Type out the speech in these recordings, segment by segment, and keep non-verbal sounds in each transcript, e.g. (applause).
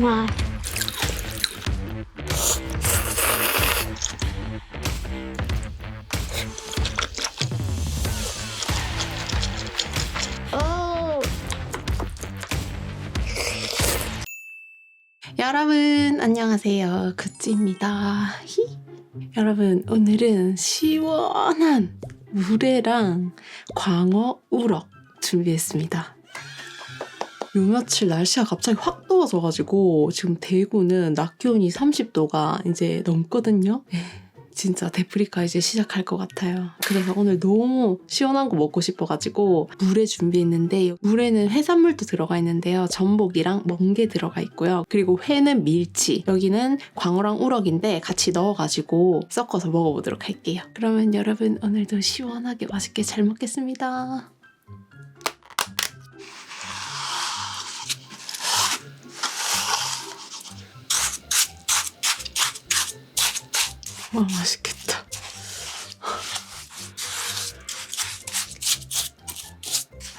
와. 오. 여러분 안녕하세요 굿즈입니다 히. 여러분 오늘은 시원한 물회랑 광어 우럭 준비했습니다. 요 며칠 날씨가 갑자기 확 더워져가지고 지금 대구는 낮 기온이 30도가 이제 넘거든요. 에, 진짜 데프리카 이제 시작할 것 같아요. 그래서 오늘 너무 시원한 거 먹고 싶어가지고 물회 준비했는데 물에는 해산물도 들어가 있는데요. 전복이랑 멍게 들어가 있고요. 그리고 회는 밀치, 여기는 광어랑 우럭인데 같이 넣어가지고 섞어서 먹어보도록 할게요. 그러면 여러분 오늘도 시원하게 맛있게 잘 먹겠습니다. 와 맛있겠다.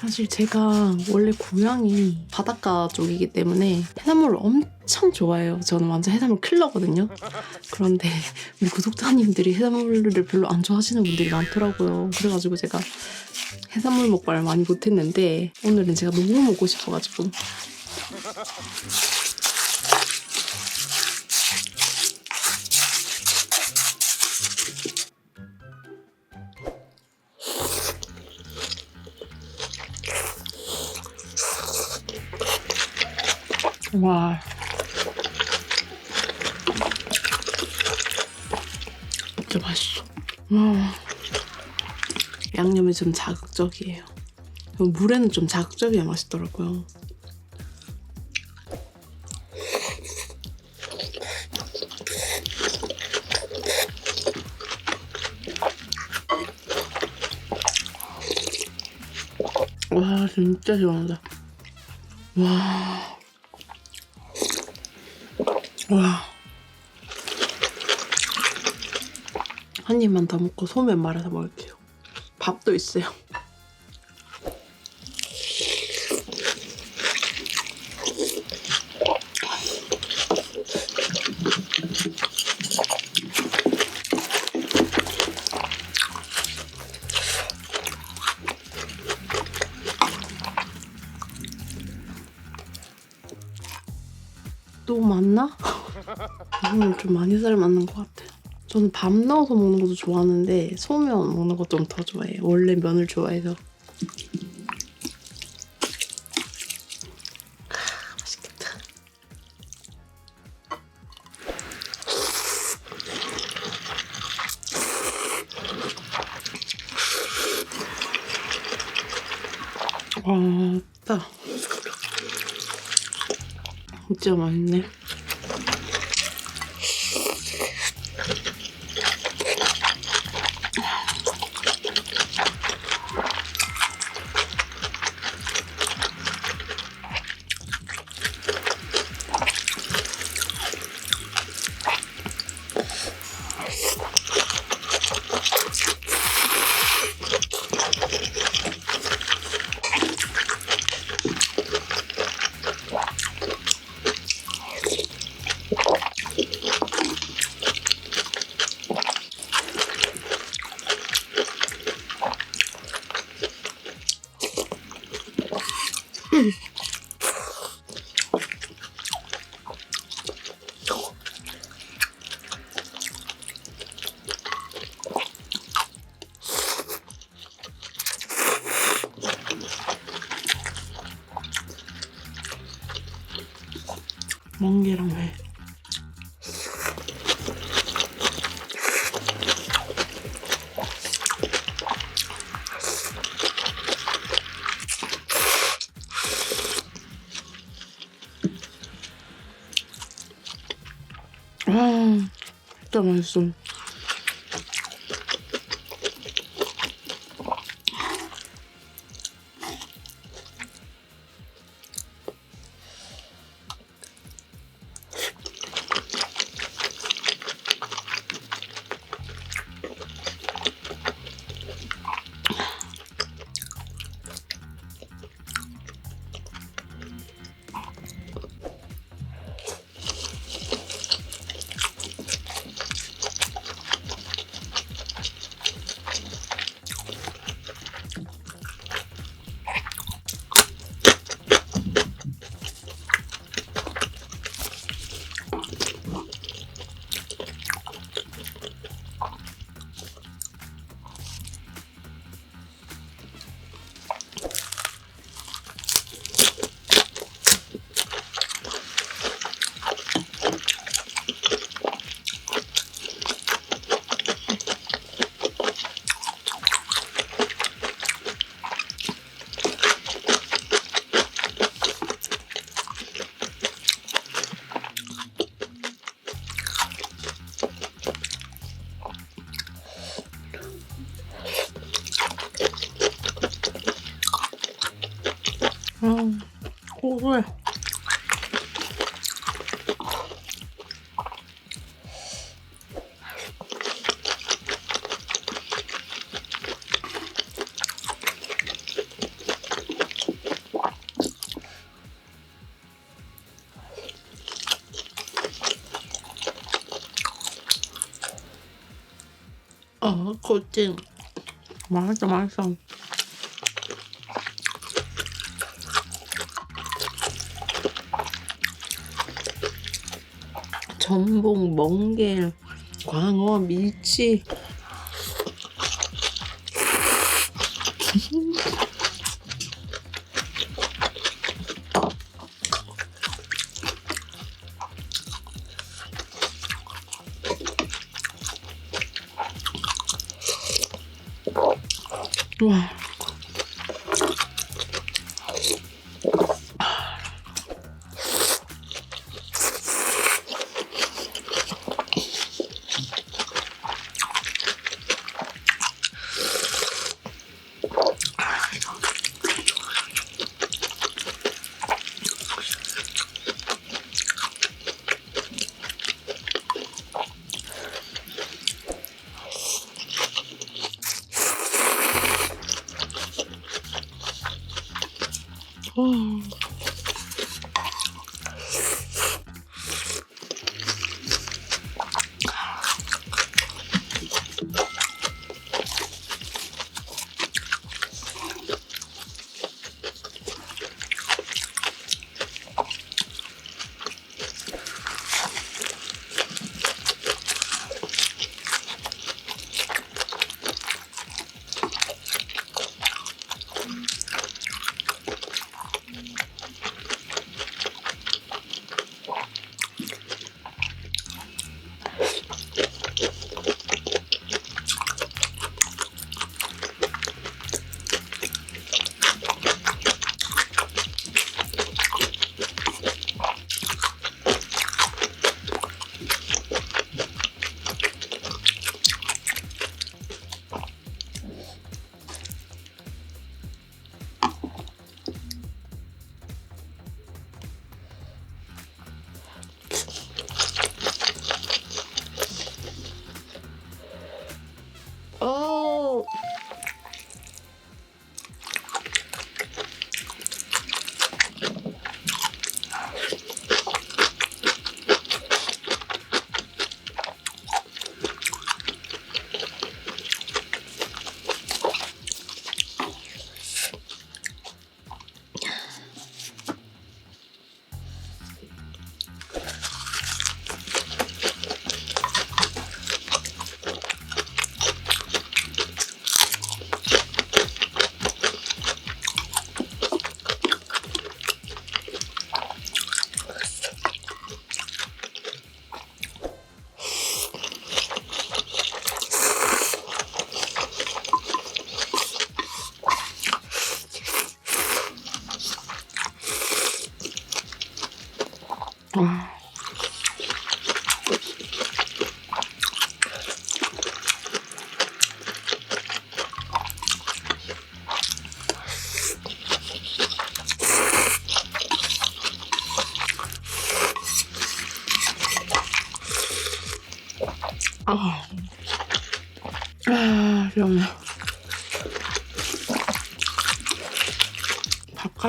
사실 제가 원래 고향이 바닷가 쪽이기 때문에 해산물을 엄청 좋아해요. 저는 완전 해산물 킬러거든요. 그런데 우리 구독자님들이 해산물을 별로 안 좋아하시는 분들이 많더라고요. 그래가지고 제가 해산물 먹방을 많이 못했는데 오늘은 제가 너무 먹고 싶어가지고 와. 진짜 맛있어. 와. 양념이 좀 자극적이에요. 물에는 좀 자극적이야 맛있더라고요. 와 진짜 시원하다. 와. 와. 한 입만 더 먹고 소면 말아서 먹을게요. 밥도 있어요. 맞나? 오늘 좀 많이 살 맞는 것 같아요. 저는 밥 넣어서 먹는 것도 좋아하는데 소면 먹는 거좀더 좋아해요. 원래 면을 좋아해서. 아, 맛있겠다. 와, 딱. 진짜 맛있네. 멍게랑 회. 아, 진짜 맛있어. 고소해. 어, 고찜. 맛있어, 맛있어. 전복, 멍게, 광어, 밀치. 와.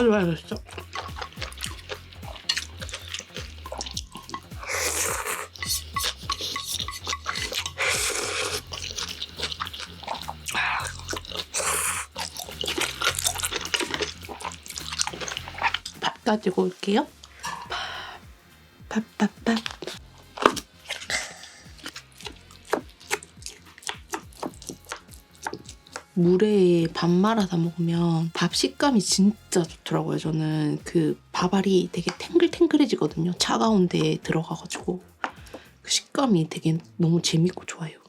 가져와야겠어. 밥 가지고 올게요. 밥, 밥, 밥, 밥. 물에 밥 말아서 먹으면 밥 식감이 진짜 좋더라고요. 저는 그 밥알이 되게 탱글탱글해지거든요. 차가운 데에 들어가가지고 그 식감이 되게 너무 재밌고 좋아요.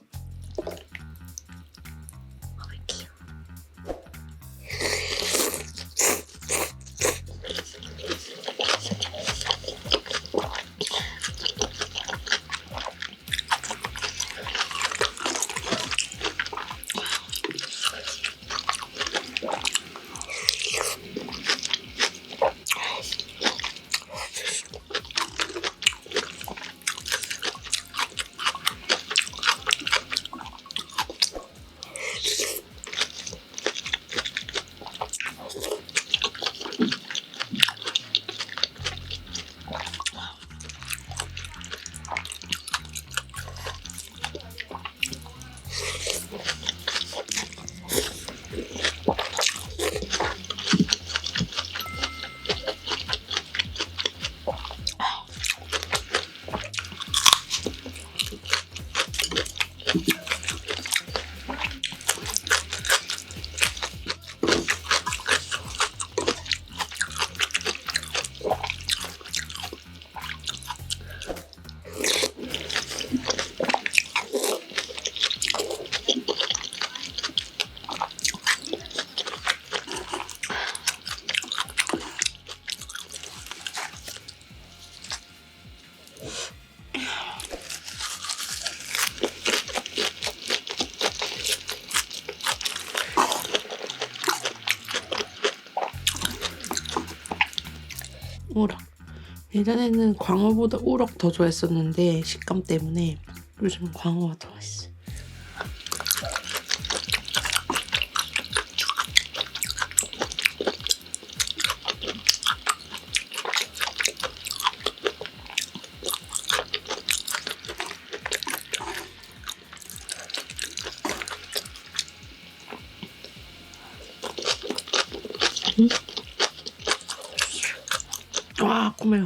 예전에는 광어보다 우럭 더 좋아했었는데 식감 때문에 요즘은 광어가 더 맛있어. 와, 고매요.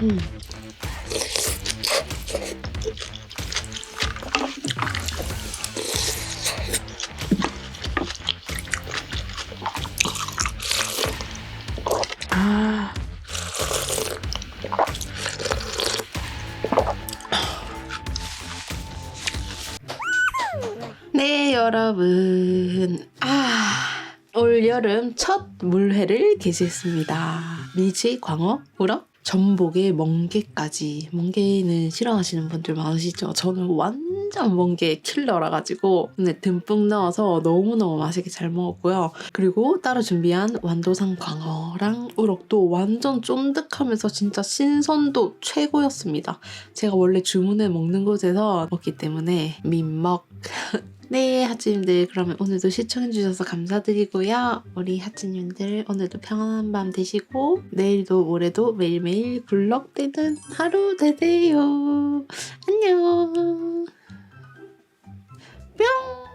음. 아. 네, 여러분. 아. 올 여름 첫 물회를 개시했습니다. 미지, 광어, 우럭, 전복에 멍게까지. 멍게는 싫어하시는 분들 많으시죠? 저는 완전 멍게 킬러라 가지고 근데 듬뿍 넣어서 너무너무 맛있게 잘 먹었고요. 그리고 따로 준비한 완도산 광어랑 우럭도 완전 쫀득하면서 진짜 신선도 최고였습니다. 제가 원래 주문해 먹는 곳에서 먹기 때문에 민먹 (laughs) 네, 하츠님들 그러면 오늘도 시청해주셔서 감사드리고요. 우리 하츠님들 오늘도 평안한 밤 되시고 내일도 올해도 매일매일 굴럭되는 하루 되세요. 안녕. 뿅!